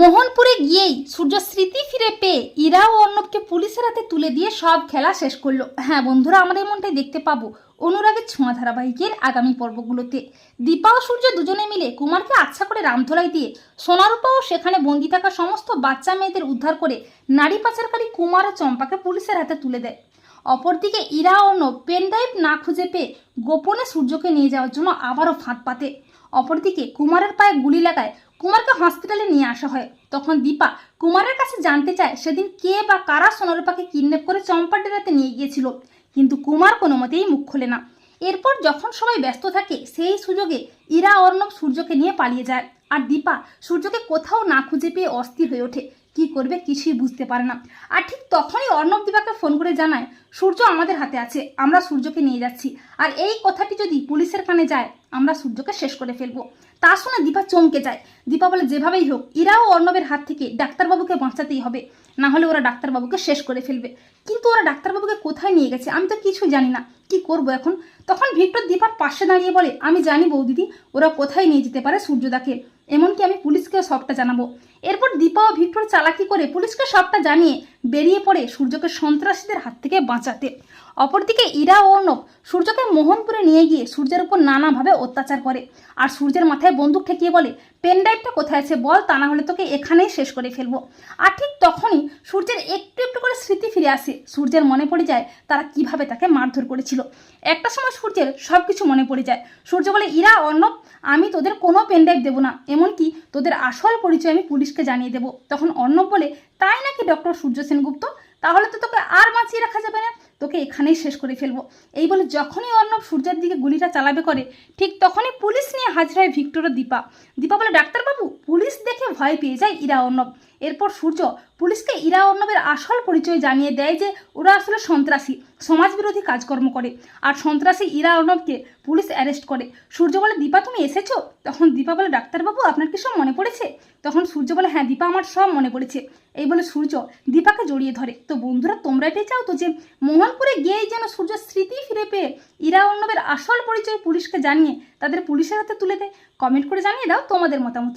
মোহনপুরে গিয়েই সূর্য স্মৃতি ফিরে পেয়ে ইরা ও অর্ণবকে পুলিশের হাতে তুলে দিয়ে সব খেলা শেষ করল। হ্যাঁ বন্ধুরা, আমরা এমনটাই দেখতে পাবো অনুরাগের ছোঁয়া ধারাবাহিকের আগামী পর্বগুলোতে। দীপা ও সূর্য দুজনে মিলে কুমারকে আচ্ছা করে রামধোলাই দিয়ে সোনারূপা ও সেখানে বন্দি থাকা সমস্ত বাচ্চা মেয়েদের উদ্ধার করে নারী পাচারকারী কুমার ও চম্পাকে পুলিশের হাতে তুলে দেয়। অপরদিকে ইরা অর্ণব পেনড্রাইভ না খুঁজে পেয়ে গোপনে সূর্যকে নিয়ে যাওয়ার জন্য আবারও ফাঁদ পাতে। অপরদিকে কুমারের পায়ে গুলি লাগায় কুমারকে হসপিটালে নিয়ে আসা হয়। তখন দীপা কুমারের কাছে জানতে চায় সেদিন কে বা কারা সোনারূপাকে কিডন্যাপ করে চম্পা ডেরাতে নিয়ে গিয়েছিল। কিন্তু কুমার কোনো মতেই মুখ খোলে না। এরপর যখন সবাই ব্যস্ত থাকে, সেই সুযোগে ইরা অর্ণব সূর্যকে নিয়ে পালিয়ে যায়। আর দীপা সূর্যকে কোথাও না খুঁজে পেয়ে অস্থির হয়ে ওঠে। কি করবে কিছুই বুঝতে পারে না। আর ঠিক তখনই অর্ণব দীপাকে ফোন করে জানায়, সূর্য আমাদের হাতে আছে, আমরা সূর্যকে নিয়ে যাচ্ছি। আর এই কথাটি যদি পুলিশের কানে যায়, আমরা সূর্যকে শেষ করে ফেলব। তা শুনে দীপা চমকে যায়। দীপা বলে, যেভাবেই হোক ইরা ও অর্ণবের হাত থেকে ডাক্তারবাবুকে বাঁচাতেই হবে। না হলে ওরা ডাক্তারবাবুকে শেষ করে ফেলবে। কিন্তু ওরা ডাক্তারবাবুকে কোথায় নিয়ে গেছে? আমি তো কিছুই জানি না। কি করব এখন? তখন ভিক্টর দীপার পাশে দাঁড়িয়ে বলে, আমি জানি বৌদিদি, ওরা কোথায় নিয়ে যেতে পারে সূর্যদাকে। এমনকি আমি পুলিশকে সবটা জানাব। এরপর দীপা ও ভিক্টর চালাকি করে পুলিশকে সবটা জানিয়ে বেরিয়ে পড়ে সূর্যকে সন্ত্রাসীদের হাত থেকে বাঁচাতে। অপরদিকে ইরা ও অর্ণব সূর্যকে মোহনপুরে নিয়ে গিয়ে সূর্যের উপর নানাভাবে অত্যাচার করে। আর সূর্যের মাথায় বন্দুক ঠেকিয়ে বলে, পেন ড্রাইভটা কোথায় আছে বল, তা না হলে তোকে এখানেই শেষ করে ফেলব। আর ঠিক তখনই সূর্যের একটু একটু করে স্মৃতি ফিরে আসে। সূর্যের মনে পড়ে যায় তারা কীভাবে তাকে মারধর করেছিল। একটা সময় সূর্যের সব কিছু মনে পড়ে যায়। সূর্য বলে, ইরা, অর্ণব, আমি তোদের কোনো পেনড্রাইভ দেবো না। এমনকি তোদের আসল পরিচয় আমি পুলিশকে জানিয়ে দেবো। তখন অর্ণব বলে, তাই নাকি ডক্টর সূর্য সেনগুপ্ত? তাহলে তো তোকে আর বাঁচিয়ে রাখা যাবে না। তোকে এখানেই শেষ করে ফেলব। এই বলে যখনই অর্ণব সূর্যের দিকে গুলিটা চালাবে করে, ঠিক তখনই পুলিশ নিয়ে হাজির হয় ভিক্টর দীপা। দীপা বলে, ডাক্তারবাবু, পুলিশ দেখে ভয় পেয়ে যায় ইরা অর্ণব। এরপর সূর্য পুলিশকে ইরা অর্ণবের আসল পরিচয় জানিয়ে দেয় যে ওরা আসলে সন্ত্রাসী, সমাজবিরোধী কাজকর্ম করে। আর সন্ত্রাসী ইরা অর্ণবকে পুলিশ অ্যারেস্ট করে। সূর্য বলে, দীপা, তুমি এসেছ? তখন দীপা বলে, ডাক্তারবাবু, আপনার কি সব মনে পড়েছে? তখন সূর্য বলে হ্যাঁ দীপা, আমার সব মনে পড়েছে। এই বলে সূর্য দীপাকে জড়িয়ে ধরে। তো বন্ধুরা, তোমরা এটাই চাও তো যে মোহনপুরে গিয়েই যেন সূর্য স্মৃতি ফিরে পেয়ে ইরা অর্ণবের আসল পরিচয় পুলিশকে জানিয়ে তাদের পুলিশের হাতে তুলে দেয়? কমেন্ট করে জানিয়ে দাও তোমাদের মতামত।